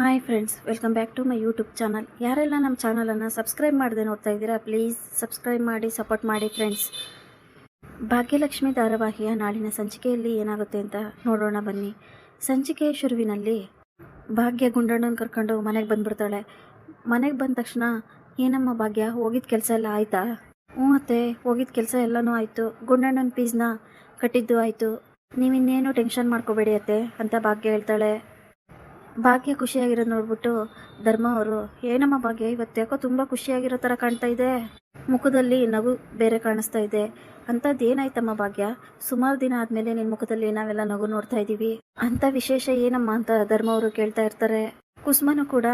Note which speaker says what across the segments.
Speaker 1: Hi friends welcome back to my YouTube channel ಯಾರೆಲ್ಲ ನಮ್ಮ ಚಾನಲನ್ನು ಸಬ್ಸ್ಕ್ರೈಬ್ ಮಾಡದೆ ನೋಡ್ತಾ ಇದ್ದೀರಾ ಪ್ಲೀಸ್ ಸಬ್ಸ್ಕ್ರೈಬ್ ಮಾಡಿ ಸಪೋರ್ಟ್ ಮಾಡಿ ಫ್ರೆಂಡ್ಸ್ ಭಾಗ್ಯಲಕ್ಷ್ಮಿ ಧಾರಾವಾಹಿಯ ನಾಳಿನ ಸಂಚಿಕೆಯಲ್ಲಿ ಏನಾಗುತ್ತೆ ಅಂತ ನೋಡೋಣ ಬನ್ನಿ. ಸಂಚಿಕೆ ಶುರುವಿನಲ್ಲಿ ಭಾಗ್ಯ ಗುಂಡಣ್ಣನ ಕರ್ಕೊಂಡು ಮನೆಗೆ ಬಂದುಬಿಡ್ತಾಳೆ. ಮನೆಗೆ ಬಂದ ತಕ್ಷಣ, ಏನಮ್ಮ ಭಾಗ್ಯ ಹೋಗಿದ್ದ ಕೆಲಸ ಎಲ್ಲ ಆಯಿತಾ? ಹ್ಞೂ ಅತ್ತೆ ಹೋಗಿದ್ದ ಕೆಲಸ ಎಲ್ಲನೂ ಆಯಿತು. ಗುಂಡಣ್ಣನ ಫೀಸ್ನ ಕಟ್ಟಿದ್ದು ಆಯಿತು. ನೀವಿನ್ನೇನು ಟೆನ್ಷನ್ ಮಾಡ್ಕೋಬೇಡಿ ಅತ್ತೆ, ಅಂತ ಭಾಗ್ಯ ಹೇಳ್ತಾಳೆ. ಭಾಗ್ಯ ಖುಷಿಯಾಗಿರೋದು ನೋಡ್ಬಿಟ್ಟು ಧರ್ಮ ಅವರು ಏನಮ್ಮ ಭಾಗ್ಯ, ಇವತ್ತು ಯಾಕೋ ತುಂಬ ಖುಷಿಯಾಗಿರೋ ಥರ ಕಾಣ್ತಾ ಇದೆ. ಮುಖದಲ್ಲಿ ನಗು ಬೇರೆ ಕಾಣಿಸ್ತಾ ಇದೆ. ಅಂಥದ್ದು ಏನಾಯ್ತಮ್ಮ ಭಾಗ್ಯ? ಸುಮಾರು ದಿನ ಆದಮೇಲೆ ನಿನ್ನ ಮುಖದಲ್ಲಿ ನಾವೆಲ್ಲ ನಗು ನೋಡ್ತಾ ಇದ್ದೀವಿ ಅಂಥ ವಿಶೇಷ ಏನಮ್ಮ ಅಂತ ಧರ್ಮ ಅವರು ಕೇಳ್ತಾ ಇರ್ತಾರೆ. ಕುಸುಮನು ಕೂಡ,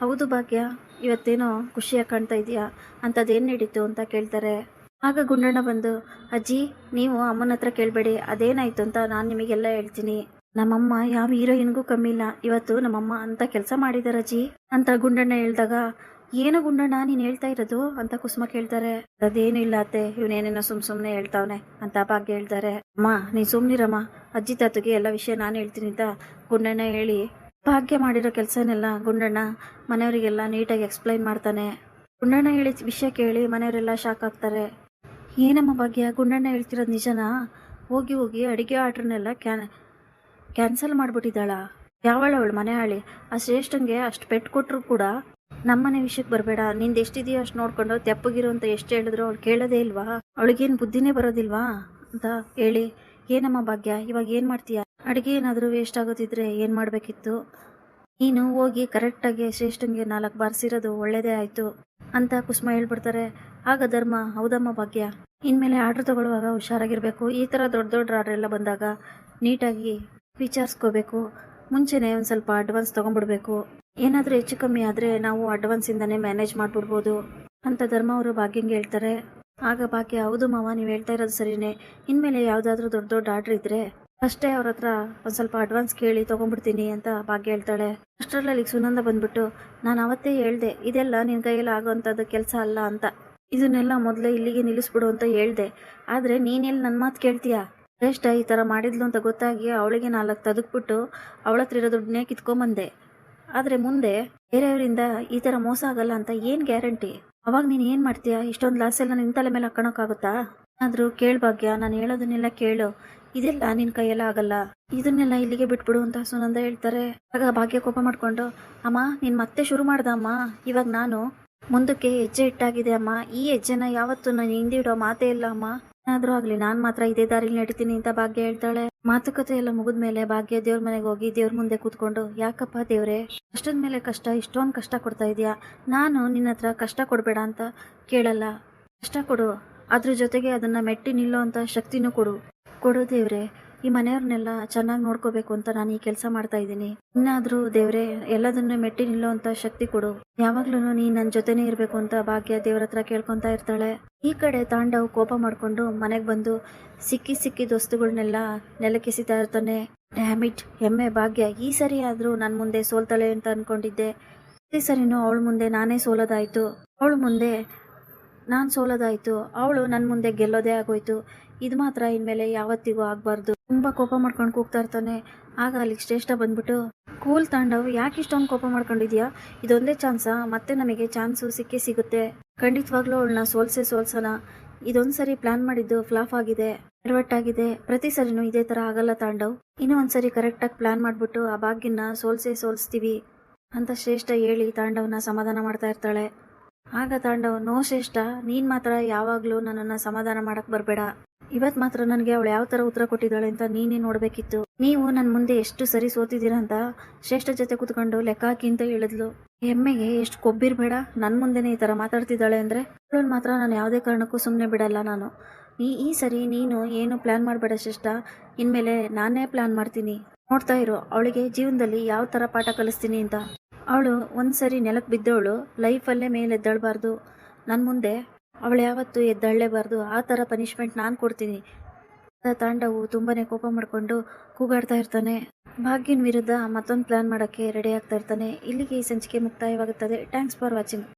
Speaker 1: ಹೌದು ಭಾಗ್ಯ, ಇವತ್ತೇನೋ ಖುಷಿಯಾಗಿ ಕಾಣ್ತಾ ಇದೆಯಾ? ಅಂಥದ್ದೇನು ನಡೀತು ಅಂತ ಕೇಳ್ತಾರೆ. ಆಗ ಗುಂಡಣ್ಣ ಬಂದು, ಅಜ್ಜಿ, ನೀವು ಅಮ್ಮನ ಹತ್ರ ಕೇಳಬೇಡಿ, ಅದೇನಾಯ್ತು ಅಂತ ನಾನು ನಿಮಗೆಲ್ಲ ಹೇಳ್ತೀನಿ. ನಮ್ಮಮ್ಮ ಯಾವ ಹೀರೋಯಿನ್ಗೂ ಕಮ್ಮಿ ಇಲ್ಲ. ಇವತ್ತು ನಮ್ಮಮ್ಮ ಅಂತ ಕೆಲಸ ಮಾಡಿದಾರ ಅಜ್ಜಿ ಅಂತ ಗುಂಡಣ್ಣ ಹೇಳ್ದಾಗ, ಏನು ಗುಂಡಣ್ಣ, ನೀನು ಹೇಳ್ತಾ ಇರೋದು? ಅಂತ ಕುಸುಮ ಕೇಳ್ತಾರೆ. ಅದೇನು ಇಲ್ಲ ಅತ್ತೆ ಇವನೇನೇನೋ ಸುಮ್ ಸುಮ್ಮನೆ ಹೇಳ್ತಾವನೆ, ಅಂತ ಭಾಗ್ಯ ಹೇಳ್ತಾರೆ. ಅಮ್ಮ, ನೀನು ಸುಮ್ಮನಿರಮ್ಮ ಅಜ್ಜಿ ತಾತಗೆ ಎಲ್ಲ ವಿಷಯ ನಾನು ಹೇಳ್ತೀನಿ ಅಂತ ಗುಂಡಣ್ಣ ಹೇಳಿ ಭಾಗ್ಯ ಮಾಡಿರೋ ಕೆಲಸನೆಲ್ಲ ಗುಂಡಣ್ಣ ಮನೆಯವರಿಗೆಲ್ಲ ನೀಟಾಗಿ ಎಕ್ಸ್ಪ್ಲೈನ್ ಮಾಡ್ತಾನೆ. ಗುಂಡಣ್ಣ ಹೇಳಿ ವಿಷಯ ಕೇಳಿ ಮನೆಯವರೆಲ್ಲ ಶಾಕ್ ಆಗ್ತಾರೆ. ಏನಮ್ಮ ಭಾಗ್ಯ, ಗುಂಡಣ್ಣ ಹೇಳ್ತಿರೋದು ನಿಜನಾ? ಹೋಗಿ ಹೋಗಿ ಅಡುಗೆ ಆರ್ಡ್ರನ್ನೆಲ್ಲ ಕ್ಯಾನ್ ಕ್ಯಾನ್ಸಲ್ ಮಾಡಿಬಿಟ್ಟಿದ್ದಾಳ. ಯಾವಳ ಅವಳು ಮನೆ ಹಾಳಿ ಆ ಶ್ರೇಷ್ಠಂಗೆ ಅಷ್ಟು ಪೆಟ್ಟು ಕೊಟ್ಟರು ಕೂಡ ನಮ್ಮನೆ ವಿಷಯಕ್ಕೆ ಬರಬೇಡ. ನಿಂದು ಎಷ್ಟಿದೆಯೋ ಅಷ್ಟು ನೋಡ್ಕೊಂಡು ತೆಪ್ಪಗಿರೋ ಅಂತ ಎಷ್ಟು ಹೇಳಿದ್ರು ಅವಳು ಕೇಳೋದೇ ಇಲ್ವಾ? ಅವಳಿಗೇನು ಬುದ್ಧಿನೇ ಬರೋದಿಲ್ವಾ? ಅಂತ ಹೇಳಿ, ಏನಮ್ಮ ಭಾಗ್ಯ, ಇವಾಗ ಏನು ಮಾಡ್ತೀಯ? ಅಡುಗೆ ಏನಾದರೂ ವೇಸ್ಟ್ ಆಗೋದಿದ್ರೆ ಏನು ಮಾಡಬೇಕಿತ್ತು? ನೀನು ಹೋಗಿ ಕರೆಕ್ಟಾಗಿ ಶ್ರೇಷ್ಠಂಗೆ ನಾಲ್ಕು ಬಾರಿಸಿರೋದು ಒಳ್ಳೇದೇ ಆಯಿತು ಅಂತ ಕುಸುಮ ಹೇಳ್ಬಿಡ್ತಾರೆ. ಆಗ ಧರ್ಮ, ಹೌದಮ್ಮ ಭಾಗ್ಯ? ಇನ್ಮೇಲೆ ಆರ್ಡ್ರ್ ತಗೊಳ್ಳುವಾಗ ಹುಷಾರಾಗಿರಬೇಕು. ಈ ಥರ ದೊಡ್ಡ ದೊಡ್ಡ ಆರ್ಡ್ರ್ ಎಲ್ಲ ಬಂದಾಗ ನೀಟಾಗಿ ವಿಚಾರಿಸ್ಕೋಬೇಕು. ಮುಂಚೆನೇ ಒಂದು ಸ್ವಲ್ಪ ಅಡ್ವಾನ್ಸ್ ತೊಗೊಂಡ್ಬಿಡ್ಬೇಕು. ಏನಾದರೂ ಹೆಚ್ಚು ಕಮ್ಮಿ ಆದರೆ ನಾವು ಅಡ್ವಾನ್ಸಿಂದನೇ ಮ್ಯಾನೇಜ್ ಮಾಡಿಬಿಡ್ಬೋದು ಅಂತ ಧರ್ಮ ಅವರು ಭಾಗ್ಯಂಗೆ ಹೇಳ್ತಾರೆ. ಆಗ ಭಾಗ್ಯ, ಹೌದು ಮಾವ, ನೀವು ಹೇಳ್ತಾ ಇರೋದು ಸರಿನೇ. ಇನ್ಮೇಲೆ ಯಾವುದಾದ್ರೂ ದೊಡ್ಡ ದೊಡ್ಡ ಆರ್ಡ್ರ್ ಇದ್ರೆ ಅಷ್ಟೇ ಅವ್ರ ಹತ್ರ ಒಂದು ಸ್ವಲ್ಪ ಅಡ್ವಾನ್ಸ್ ಕೇಳಿ ತೊಗೊಂಡ್ಬಿಡ್ತೀನಿ ಅಂತ ಭಾಗ್ಯ ಹೇಳ್ತಾಳೆ. ಅಷ್ಟರಲ್ಲಿ ಸುನಂದ ಬಂದ್ಬಿಟ್ಟು, ನಾನು ಅವತ್ತೇ ಹೇಳ್ದೆ, ಇದೆಲ್ಲ ನಿನ್ನ ಕೈಯಲ್ಲಿ ಆಗೋವಂಥದ್ದು ಕೆಲಸ ಅಲ್ಲ ಅಂತ. ಇದನ್ನೆಲ್ಲ ಮೊದಲೇ ಇಲ್ಲಿಗೆ ನಿಲ್ಲಿಸ್ಬಿಡು ಅಂತ ಹೇಳ್ದೆ. ಆದರೆ ನೀನೆಲ್ಲಿ ನನ್ನ ಮಾತು ಕೇಳ್ತೀಯಾ? ಶ್ರೇಷ್ಠ ಈ ಥರ ಮಾಡಿದ್ಲು ಅಂತ ಗೊತ್ತಾಗಿ ಅವಳಿಗೆ ನಾಲ್ಕು ತದಕ್ಬಿಟ್ಟು ಅವಳ ಹತ್ರ ಇರೋ ದುಡ್ಡನ್ನೇ ಕಿತ್ಕೊಂಬಂದೆ. ಆದರೆ ಮುಂದೆ ಬೇರೆಯವರಿಂದ ಈ ಥರ ಮೋಸ ಆಗಲ್ಲ ಅಂತ ಏನು ಗ್ಯಾರಂಟಿ? ಅವಾಗ ನೀನು ಏನು ಮಾಡ್ತೀಯಾ? ಇಷ್ಟೊಂದು ಲಾಸೆಲ್ಲ ಎಲ್ಲ ನಿನ್ನ ತಲೆ ಮೇಲೆ ಹಾಕೋಣಕ್ಕಾಗುತ್ತಾ? ಕೇಳ ಭಾಗ್ಯ, ನಾನು ಹೇಳೋದನ್ನೆಲ್ಲ ಕೇಳು. ಇದೆಲ್ಲ ನಿನ್ನ ಕೈಯೆಲ್ಲ ಆಗಲ್ಲ. ಇದನ್ನೆಲ್ಲ ಇಲ್ಲಿಗೆ ಬಿಟ್ಬಿಡು ಅಂತ ಸುನಂದ ಹೇಳ್ತಾರೆ. ಆಗ ಭಾಗ್ಯ ಕೋಪ ಮಾಡಿಕೊಂಡು, ಅಮ್ಮ, ನೀನು ಮತ್ತೆ ಶುರು ಮಾಡ್ದಮ್ಮ ಇವಾಗ ನಾನು ಮುಂದಕ್ಕೆ ಹೆಜ್ಜೆ ಇಟ್ಟಾಗಿದೆ ಅಮ್ಮ. ಈ ಹೆಜ್ಜೆನ ಯಾವತ್ತೂ ನಾನು ಹಿಂದಿಡೋ ಮಾತೇ ಇಲ್ಲ ಅಮ್ಮ. ಏನಾದರೂ ಆಗಲಿ, ನಾನು ಮಾತ್ರ ಇದೇ ದಾರಿಲಿ ನಡೀತೀನಿ ಅಂತ ಭಾಗ್ಯ ಹೇಳ್ತಾಳೆ. ಮಾತುಕತೆ ಎಲ್ಲ ಮುಗಿದ ಮೇಲೆ ಭಾಗ್ಯ ದೇವ್ರ ಮನೆಗೆ ಹೋಗಿ ದೇವ್ರ ಮುಂದೆ ಕೂತ್ಕೊಂಡು, ಯಾಕಪ್ಪ ದೇವ್ರೆ ಕಷ್ಟದ ಮೇಲೆ ಕಷ್ಟ, ಇಷ್ಟೊಂದು ಕಷ್ಟ ಕೊಡ್ತಾ ಇದೀಯಾ? ನಾನು ನಿನ್ನ ಹತ್ರ ಕಷ್ಟ ಕೊಡ್ಬೇಡ ಅಂತ ಕೇಳಲ್ಲ. ಕಷ್ಟ ಕೊಡು. ಅದ್ರ ಜೊತೆಗೆ ಅದನ್ನ ಮೆಟ್ಟಿ ನಿಲ್ಲೋ ಅಂತ ಶಕ್ತಿನೂ ಕೊಡು. ಕೊಡು ದೇವ್ರೆ ಈ ಮನೆಯವ್ರನ್ನೆಲ್ಲ ಚೆನ್ನಾಗಿ ನೋಡ್ಕೋಬೇಕು ಅಂತ ನಾನು ಈ ಕೆಲಸ ಮಾಡ್ತಾ ಇದ್ದೀನಿ. ಇನ್ನಾದರೂ ದೇವ್ರೆ, ಎಲ್ಲದನ್ನು ಮೆಟ್ಟಿ ನಿಲ್ಲುವಂತ ಶಕ್ತಿ ಕೊಡು. ಯಾವಾಗ್ಲೂ ನೀ ನನ್ನ ಜೊತೆನೆ ಇರಬೇಕು ಅಂತ ಭಾಗ್ಯ ದೇವ್ರ ಹತ್ರ ಕೇಳ್ಕೊತಾ ಇರ್ತಾಳೆ. ಈ ಕಡೆ ತಾಂಡವ್ ಕೋಪ ಮಾಡ್ಕೊಂಡು ಮನೆಗೆ ಬಂದು ಸಿಕ್ಕಿ ಸಿಕ್ಕಿದ ವಸ್ತುಗಳನ್ನೆಲ್ಲ ನೆಲಕ್ಕೆಸಿತಾ ಇರ್ತಾನೆ. ಡ್ಯಾಮಿಟ್ ಹೆಮ್ಮೆ ಭಾಗ್ಯ. ಈ ಸರಿ ಆದ್ರೂ ನನ್ನ ಮುಂದೆ ಸೋಲ್ತಾಳೆ ಅಂತ ಅನ್ಕೊಂಡಿದ್ದೆ. ಪ್ರತಿ ಸರಿನೂ ಅವಳ ಮುಂದೆ ನಾನೇ ಸೋಲೋದಾಯ್ತು. ಅವಳ ಮುಂದೆ ನಾನು ಸೋಲೋದಾಯ್ತು. ಅವಳು ನನ್ನ ಮುಂದೆ ಗೆಲ್ಲೋದೇ ಆಗೋಯ್ತು. ಇದು ಮಾತ್ರ ಇನ್ಮೇಲೆ ಯಾವತ್ತಿಗೂ ಆಗಬಾರ್ದು. ತುಂಬ ಕೋಪ ಮಾಡ್ಕೊಂಡು ಕೂಗ್ತಾ ಇರ್ತಾನೆ. ಆಗ ಅಲ್ಲಿಗೆ ಶ್ರೇಷ್ಠ ಬಂದ್ಬಿಟ್ಟು, ಕೂಲ್ ತಾಂಡವ್, ಯಾಕೆ ಇಷ್ಟೊಂದು ಕೋಪ ಮಾಡ್ಕೊಂಡಿದ್ಯಾ? ಇದೊಂದೇ ಚಾನ್ಸಾ? ಮತ್ತೆ ನಮಗೆ ಚಾನ್ಸು ಸಿಕ್ಕೇ ಸಿಗುತ್ತೆ. ಖಂಡಿತವಾಗ್ಲೂ ಅವಳನ್ನ ಸೋಲ್ಸೆ ಸೋಲ್ಸೋಣ ಇದೊಂದು ಸರಿ ಪ್ಲಾನ್ ಮಾಡಿದ್ದು ಫ್ಲಾಪ್ ಆಗಿದೆ. ಎಡವಟ್ಟಾಗಿದೆ ಪ್ರತಿ ಸರಿನೂ ಇದೇ ಥರ ಆಗಲ್ಲ ತಾಂಡವ್. ಇನ್ನೂ ಒಂದ್ಸರಿ ಕರೆಕ್ಟಾಗಿ ಪ್ಲಾನ್ ಮಾಡಿಬಿಟ್ಟು ಆ ಭಾಗ್ಯನ ಸೋಲ್ಸೆ ಸೋಲ್ಸ್ತೀವಿ, ಅಂತ ಶ್ರೇಷ್ಠ ಹೇಳಿ ತಾಂಡವ್ನ ಸಮಾಧಾನ ಮಾಡ್ತಾ ಇರ್ತಾಳೆ. ಆಗ ತಾಂಡವ್, ನೋ ಶ್ರೇಷ್ಠ, ನೀನು ಮಾತ್ರ ಯಾವಾಗಲೂ ನನ್ನನ್ನು ಸಮಾಧಾನ ಮಾಡಕ್ಕೆ ಬರಬೇಡ. ಇವತ್ತು ಮಾತ್ರ ನನಗೆ ಅವಳು ಯಾವ ತರ ಉತ್ತರ ಕೊಟ್ಟಿದ್ದಾಳೆ ಅಂತ ನೀನೇ ನೋಡಬೇಕಿತ್ತು. ನೀವು ನನ್ನ ಮುಂದೆ ಎಷ್ಟು ಸರಿ ಸೋತಿದ್ದೀರಾ ಅಂತ ಶ್ರೇಷ್ಠ ಜೊತೆ ಕೂತ್ಕೊಂಡು ಲೆಕ್ಕ ಹಾಕಿ ಅಂತ ಹೇಳಿದ್ಲು. ಹೆಮ್ಮೆಗೆ ಎಷ್ಟು ಕೊಬ್ಬಿರ್ಬೇಡ ನನ್ನ ಮುಂದೆನೆ ಈ ತರ ಮಾತಾಡ್ತಿದ್ದಾಳೆ ಅಂದ್ರೆ ಅವಳನ್ನ ಮಾತ್ರ ನಾನು ಯಾವುದೇ ಕಾರಣಕ್ಕೂ ಸುಮ್ಮನೆ ಬಿಡಲ್ಲ ನಾನು. ಈ ಈ ಸರಿ ನೀನು ಏನು ಪ್ಲಾನ್ ಮಾಡಬೇಡ ಶ್ರೇಷ್ಠ, ಇನ್ಮೇಲೆ ನಾನೇ ಪ್ಲಾನ್ ಮಾಡ್ತೀನಿ. ನೋಡ್ತಾ ಇರು, ಅವಳಿಗೆ ಜೀವನದಲ್ಲಿ ಯಾವ ತರ ಪಾಠ ಕಲಿಸ್ತೀನಿ ಅಂತ. ಅವಳು ಒಂದು ಸರಿ ನೆಲಕ್ಕೆ ಬಿದ್ದವಳು ಲೈಫಲ್ಲೇ ಮೇಲೆ ಎದ್ದೇಳಬಾರ್ದು ನನ್ನ ಮುಂದೆ ಅವಳು ಯಾವತ್ತೂ ಎದ್ದಳ್ಳೇಬಾರ್ದು ಆ ಥರ ಪನಿಷ್ಮೆಂಟ್ ನಾನು ಕೊಡ್ತೀನಿ. ತಾಂಡವು ತುಂಬಾ ಕೋಪ ಮಾಡಿಕೊಂಡು ಕೂಗಾಡ್ತಾ ಇರ್ತಾನೆ. ಭಾಗ್ಯನ ವಿರುದ್ಧ ಮತ್ತೊಂದು ಪ್ಲ್ಯಾನ್ ಮಾಡೋಕ್ಕೆ ರೆಡಿ ಆಗ್ತಾ ಇರ್ತಾನೆ. ಇಲ್ಲಿಗೆ ಈ ಸಂಚಿಕೆ ಮುಕ್ತಾಯವಾಗುತ್ತದೆ. Thanks for watching